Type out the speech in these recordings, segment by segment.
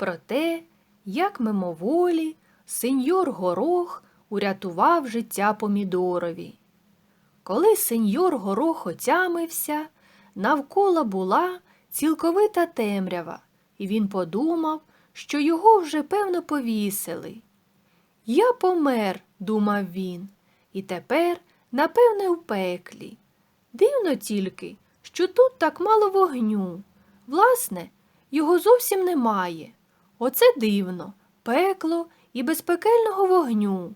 про те, як мимоволі сеньор Горох урятував життя помідорові. Коли сеньор Горох отямився, навколо була цілковита темрява, і він подумав, що його вже певно повісили. Я помер, думав він, і тепер, напевне, у пеклі. Дивно тільки, що тут так мало вогню. Власне, його зовсім немає. Оце дивно, пекло і без пекельного вогню.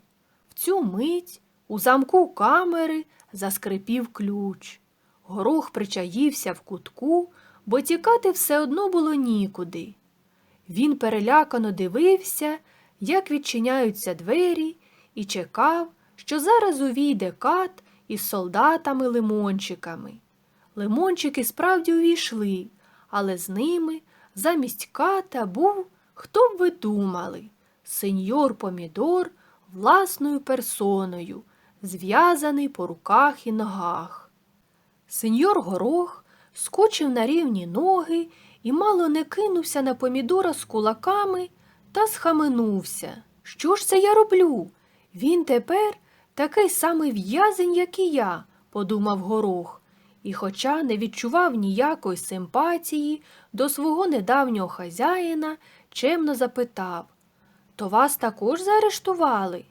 В цю мить у замку камери заскрипів ключ. Горох причаївся в кутку, бо тікати все одно було нікуди. Він перелякано дивився, як відчиняються двері, і чекав, що зараз увійде кат із солдатами-лимончиками. Лимончики справді увійшли, але з ними замість ката був, хто б ви думали, сеньор Помідор власною персоною, зв'язаний по руках і ногах. Сеньор Горох скочив на рівні ноги і мало не кинувся на помідора з кулаками та схаменувся. Що ж це я роблю? Він тепер такий самий в'язень, як і я, подумав горох, і, хоча не відчував ніякої симпатії до свого недавнього хазяїна, чемно запитав То вас також заарештували?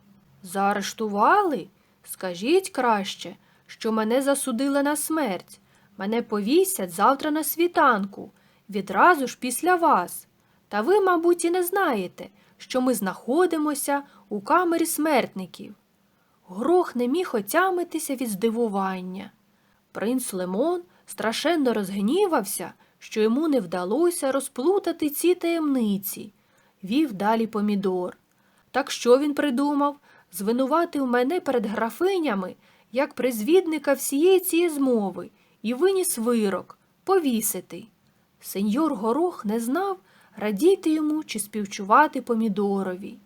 Заарештували? Скажіть краще, що мене засудили на смерть. Мене повісять завтра на світанку, відразу ж після вас. Та ви, мабуть, і не знаєте, що ми знаходимося у камері смертників. Грох не міг отямитися від здивування. Принц Лемон страшенно розгнівався, що йому не вдалося розплутати ці таємниці. Вів далі помідор. Так що він придумав? Звинуватив мене перед графинями, як призвідника всієї цієї змови, і виніс вирок повісити. Сеньор Горох не знав, радіти йому чи співчувати помідорові.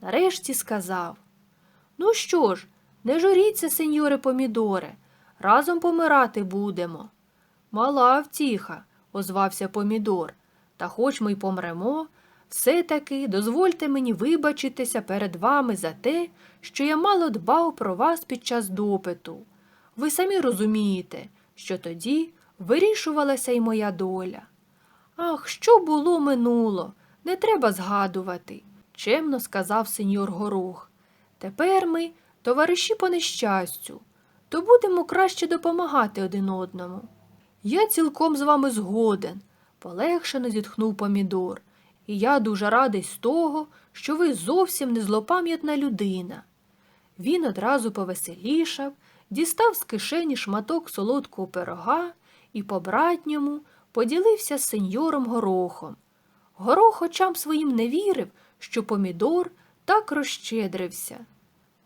Нарешті сказав Ну що ж, не журіться, сеньоре помідоре, разом помирати будемо. Мала втіха, озвався помідор, та хоч ми й помремо, все-таки дозвольте мені вибачитися перед вами за те, що я мало дбав про вас під час допиту. Ви самі розумієте, що тоді вирішувалася й моя доля. Ах, що було минуло, не треба згадувати, чемно сказав сеньор Горох. Тепер ми товариші по нещастю, то будемо краще допомагати один одному. Я цілком з вами згоден, полегшено зітхнув помідор, і я дуже радий з того, що ви зовсім не злопам'ятна людина. Він одразу повеселішав, дістав з кишені шматок солодкого пирога і по братньому поділився з сеньором горохом. Горох очам своїм не вірив, що помідор так розщедрився.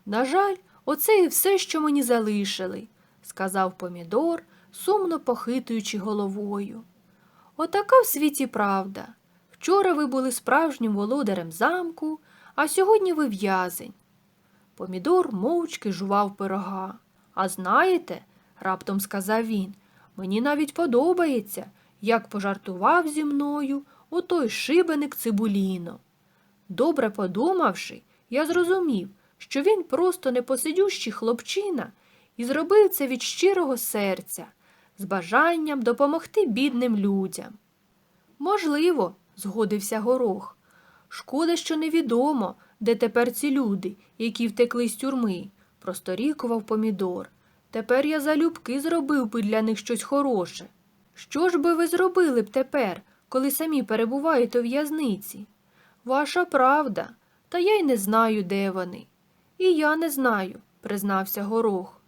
На жаль, оце і все, що мені залишили, сказав помідор, сумно похитуючи головою. Отака в світі правда. Вчора ви були справжнім володарем замку, а сьогодні ви в'язень. Помідор мовчки жував пирога. А знаєте, раптом сказав він, мені навіть подобається, як пожартував зі мною отой шибеник Цибуліно. Добре подумавши, я зрозумів, що він просто непосидющий хлопчина і зробив це від щирого серця, з бажанням допомогти бідним людям. Можливо, згодився горох. Шкода, що невідомо, де тепер ці люди, які втекли з тюрми, просторікував помідор. Тепер я залюбки зробив би для них щось хороше. Що ж би ви зробили б тепер, коли самі перебуваєте у в'язниці? Ваша правда, та я й не знаю, де вони. І я не знаю, признався горох.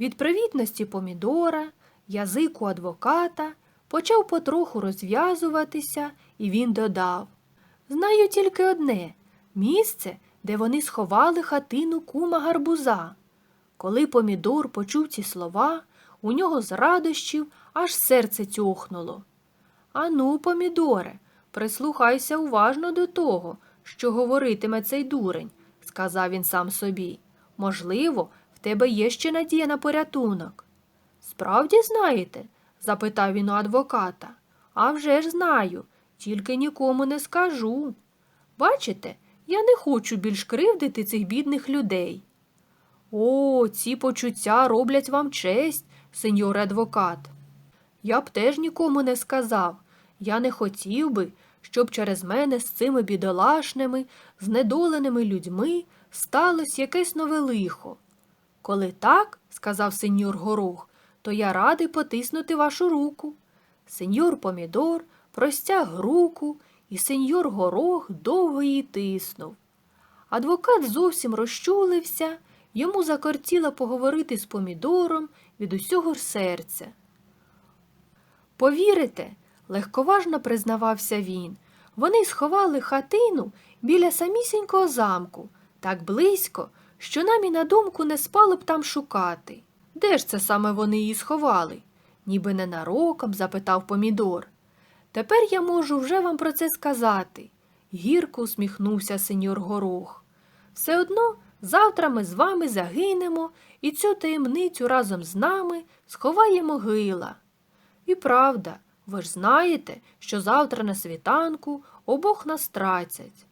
Від привітності помідора, язику адвоката почав потроху розв'язуватися, і він додав Знаю тільки одне місце, де вони сховали хатину кума гарбуза. Коли помідор почув ці слова, у нього з радощів аж серце тьохнуло. Ану, помідоре, прислухайся уважно до того, що говоритиме цей дурень, сказав він сам собі. Можливо, в тебе є ще надія на порятунок. Справді знаєте? запитав він у адвоката. «А вже ж знаю. Тільки нікому не скажу. Бачите, я не хочу більш кривдити цих бідних людей. О, ці почуття роблять вам честь, сеньоре адвокат. Я б теж нікому не сказав. Я не хотів би, щоб через мене з цими бідолашними, знедоленими людьми сталося якесь нове лихо. Коли так, сказав сеньор Горох, то я радий потиснути вашу руку. Сеньор Помідор простяг руку, і сеньор Горох довго її тиснув. Адвокат зовсім розчулився, йому закортіло поговорити з помідором від усього серця. Повірите, легковажно признавався він, вони сховали хатину біля самісінького замку, так близько, що нам і на думку не спало б там шукати. Де ж це саме вони її сховали? ніби ненароком запитав помідор. Тепер я можу вже вам про це сказати, гірко усміхнувся сеньор Горох. Все одно завтра ми з вами загинемо, і цю таємницю разом з нами сховає могила. І правда, ви ж знаєте, що завтра на світанку обох нас трацять.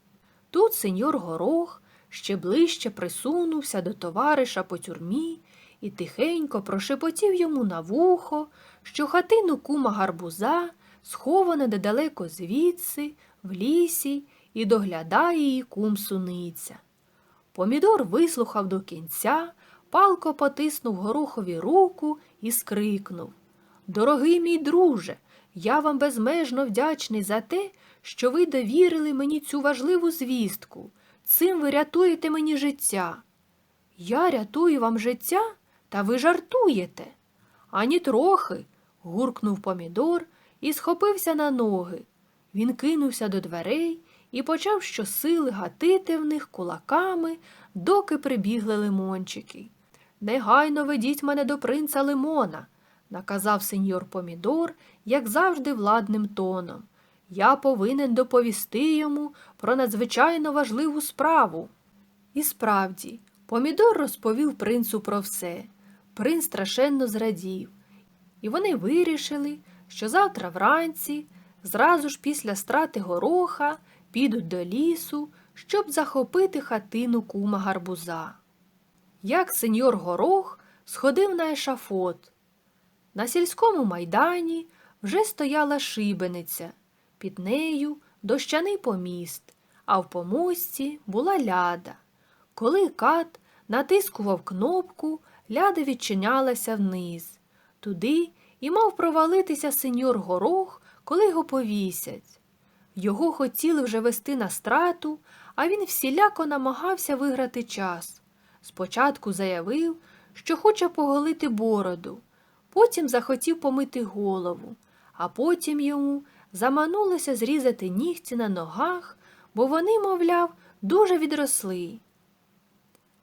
Тут сеньор Горох ще ближче присунувся до товариша по тюрмі і тихенько прошепотів йому на вухо, що хатину кума гарбуза схована недалеко звідси, в лісі, і доглядає її кум суниця. Помідор вислухав до кінця, палко потиснув горохові руку і скрикнув Дорогий мій друже, я вам безмежно вдячний за те, що ви довірили мені цю важливу звістку. Цим ви рятуєте мені життя. Я рятую вам життя, та ви жартуєте. Ані трохи. гуркнув помідор і схопився на ноги. Він кинувся до дверей і почав щосили гатити в них кулаками, доки прибігли лимончики. Негайно ведіть мене до принца Лимона, наказав сеньор Помідор, як завжди, владним тоном. Я повинен доповісти йому про надзвичайно важливу справу. І справді, Помідор розповів принцу про все. Принц страшенно зрадів, і вони вирішили, що завтра вранці, зразу ж після страти гороха, підуть до лісу, щоб захопити хатину кума гарбуза. Як сеньор Горох сходив на ешафот. На сільському майдані вже стояла шибениця, під нею дощаний поміст, а в помості була ляда. Коли кат натискував кнопку, ляда відчинялася вниз. Туди і мав провалитися сеньор Горох, коли його повісять. Його хотіли вже вести на страту, а він всіляко намагався виграти час. Спочатку заявив, що хоче поголити бороду, потім захотів помити голову, а потім йому заманулося зрізати нігті на ногах, бо вони, мовляв, дуже відросли.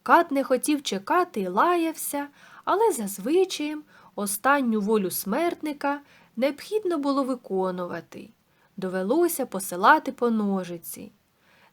Кат не хотів чекати і лаявся, але за звичаєм останню волю смертника необхідно було виконувати. Довелося посилати по ножиці.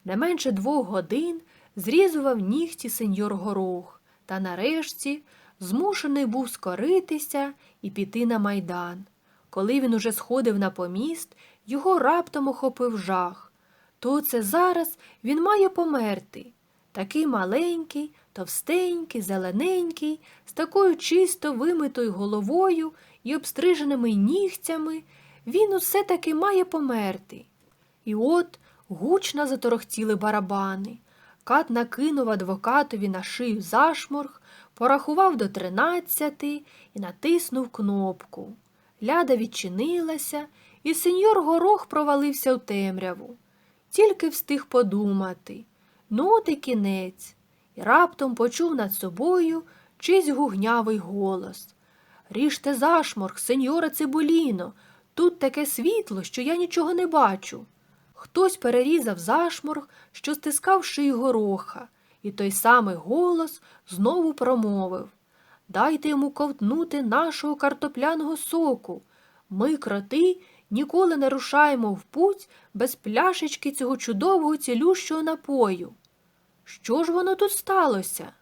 Не менше двох годин зрізував нігті сеньор горох, та нарешті змушений був скоритися і піти на майдан. Коли він уже сходив на поміст, його раптом охопив жах. То це зараз він має померти. Такий маленький, товстенький, зелененький, з такою чисто вимитою головою і обстриженими нігтями, він усе таки має померти. І от гучно заторохтіли барабани. Кат накинув адвокатові на шию зашморг, порахував до тринадцяти і натиснув кнопку. Ляда відчинилася, і сеньор горох провалився в темряву. Тільки встиг подумати. Ну, от і кінець, раптом почув над собою чийсь гугнявий голос. Ріжте зашморг, сеньоре Цибуліно, тут таке світло, що я нічого не бачу. Хтось перерізав зашморг, що стискав шию гороха, і той самий голос знову промовив Дайте йому ковтнути нашого картопляного соку. Ми, кроти, ніколи не рушаємо в путь без пляшечки цього чудового цілющого напою. Що ж воно тут сталося?